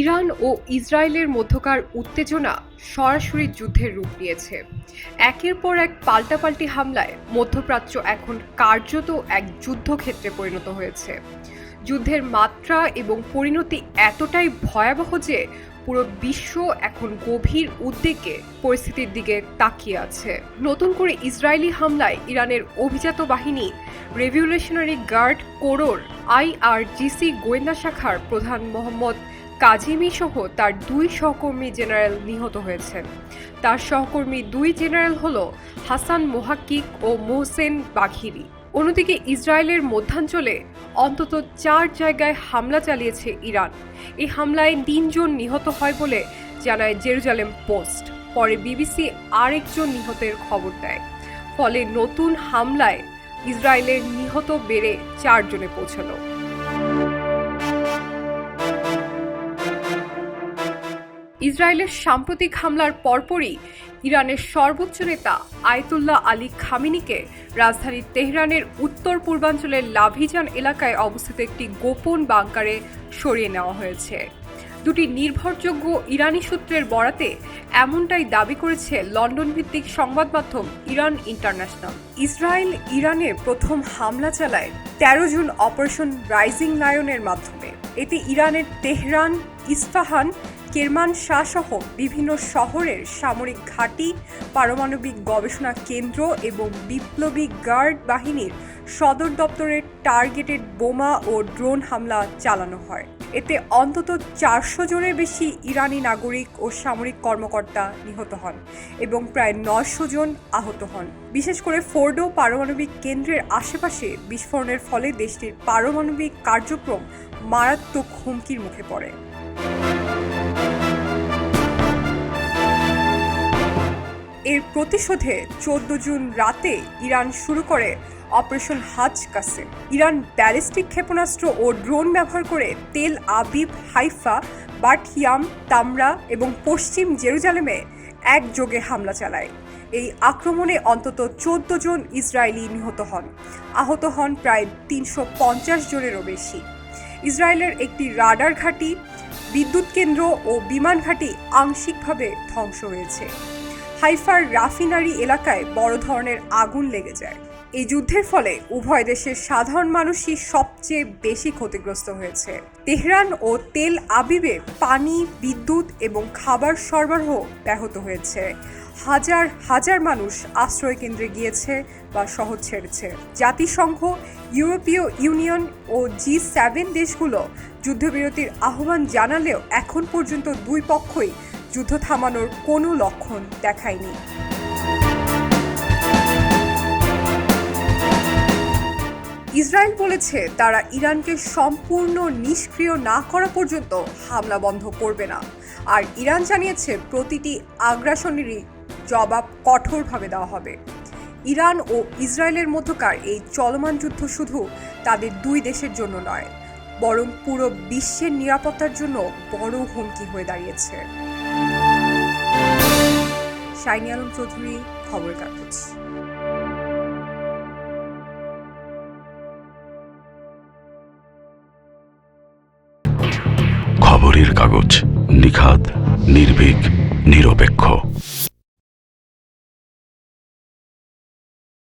Iran ও ইসরায়েলের মধ্যকার উত্তেজনা সরাসরি যুদ্ধের রূপ নিয়েছে। একের পর এক পাল্টাপাল্টি হামলায় মধ্যপ্রাচ্য এখন কার্যত এক যুদ্ধক্ষেত্রে পরিণত হয়েছে। যুদ্ধের মাত্রা এবং পরিণতি এতটাই ভয়াবহ যে পুরো বিশ্ব এখন গভীর উদ্বেগে পরিস্থিতির দিকে তাকিয়ে আছে। নতুন করে ইসরায়েলি হামলায় ইরানের অভিজাত বাহিনী রেভলিউশনারি গার্ড কোরোর আইআরজিসি গোয়েন্দা শাখার প্রধান মোহাম্মদ কাজিমি সহ তার দুই সহকর্মী জেনারেল নিহত হয়েছেন। তার সহকর্মী দুই জেনারেল হল হাসান মোহাক্কিক ও মোহসেন বাঘিরি। অন্যদিকে ইসরায়েলের মধ্যাঞ্চলে অন্তত চার জায়গায় হামলা চালিয়েছে ইরান। এই হামলায় তিনজন নিহত হয় বলে জানায় জেরুজালেম পোস্ট। পরে বিবিসি আরেকজন নিহতের খবর দেয়। ফলে নতুন হামলায় ইসরায়েলের নিহত বেড়ে চারজনে পৌঁছালো। ইসরায়েলের সাম্প্রতিক হামলার পরপরই ইরানের সর্বোচ্চ নেতা আয়তুল্লাহ আলী খামিনিকে রাজধানী তেহরানের উত্তর পূর্বাঞ্চলের লাভিজান এলাকায় অবস্থিত একটি গোপন বাংকারে সরিয়ে নেওয়া হয়েছে। দুটি নির্ভরযোগ্য ইরানি সূত্রের বরাতে এমনটাই দাবি করেছে লন্ডন ভিত্তিক সংবাদ মাধ্যম ইরান ইন্টারন্যাশনাল। ইসরায়েল ইরানে প্রথম হামলা চালায় তেরো জুন অপারেশন রাইজিং লায়নের মাধ্যমে। এতে ইরানের তেহরান, ইস্পাহান কেরমান শাহ সহ বিভিন্ন শহরের সামরিক ঘাঁটি, পারমাণবিক গবেষণা কেন্দ্র এবং বিপ্লবী গার্ড বাহিনীর সদর দপ্তরের টার্গেটেড বোমা ও ড্রোন হামলা চালানো হয়। এতে অন্তত চারশো জনের বেশি ইরানি নাগরিক ও সামরিক কর্মকর্তা নিহত হন এবং প্রায় নশো জন আহত হন। বিশেষ করে ফোর্ডো পারমাণবিক কেন্দ্রের আশেপাশে বিস্ফোরণের ফলে দেশটির পারমাণবিক কার্যক্রম মারাত্মক হুমকির মুখে পড়ে। এর প্রতিশোধে চোদ্দ জুন রাতে ইরান শুরু করে অপারেশন হাজ কাসে ইরান ব্যালিস্টিক ক্ষেপণাস্ত্র ও ড্রোন ব্যবহার করে তেল আবিব, হাইফা, বাটহিয়াম, তামরা এবং পশ্চিম জেরুজালেমে একযোগে হামলা চালায়। এই আক্রমণে অন্তত চোদ্দ জন ইসরায়েলি নিহত হন। আহত হন প্রায় তিনশো পঞ্চাশ জনেরও বেশি। ইসরায়েলের একটি রাডার ঘাঁটি, বিদ্যুৎ কেন্দ্র ও বিমান ঘাঁটি আংশিকভাবে ধ্বংস হয়েছে। হাইফার রাফিনারি এলাকায় বড় ধরনের আগুন লেগে যায়। এই যুদ্ধের ফলে উভয় দেশের সাধারণ মানুষই সবচেয়ে বেশি ক্ষতিগ্রস্ত হয়েছে। তেহরান ও তেল আবিবে পানি, বিদ্যুৎ এবং খাবার সরবরাহ ব্যাহত হয়েছে। হাজার হাজার মানুষ আশ্রয় কেন্দ্রে গিয়েছে বা শহর ছেড়েছে। জাতিসংঘ, ইউরোপীয় ইউনিয়ন ও জি সেভেন দেশগুলো যুদ্ধবিরতির আহ্বান জানালেও এখন পর্যন্ত দুই পক্ষই যুদ্ধ থামানোর কোনো লক্ষণ দেখায়নি। ইসরায়েল বলেছে তারা ইরানকে সম্পূর্ণ নিষ্ক্রিয় না করা পর্যন্ত হামলা বন্ধ করবে না। আর ইরান জানিয়েছে প্রতিটি আগ্রাসনেরই জবাব কঠোরভাবে দেওয়া হবে। ইরান ও ইসরায়েলের মধ্যকার এই চলমান যুদ্ধ শুধু তাদের দুই দেশের জন্য নয় বরং পুরো বিশ্বের নিরাপত্তার জন্য বড় হুমকি হয়ে দাঁড়িয়েছে। শাইনি আলম চৌধুরী খবরের কাগজ। খবরের কাগজ নিখাত নির্ভীক, নিরপেক্ষ।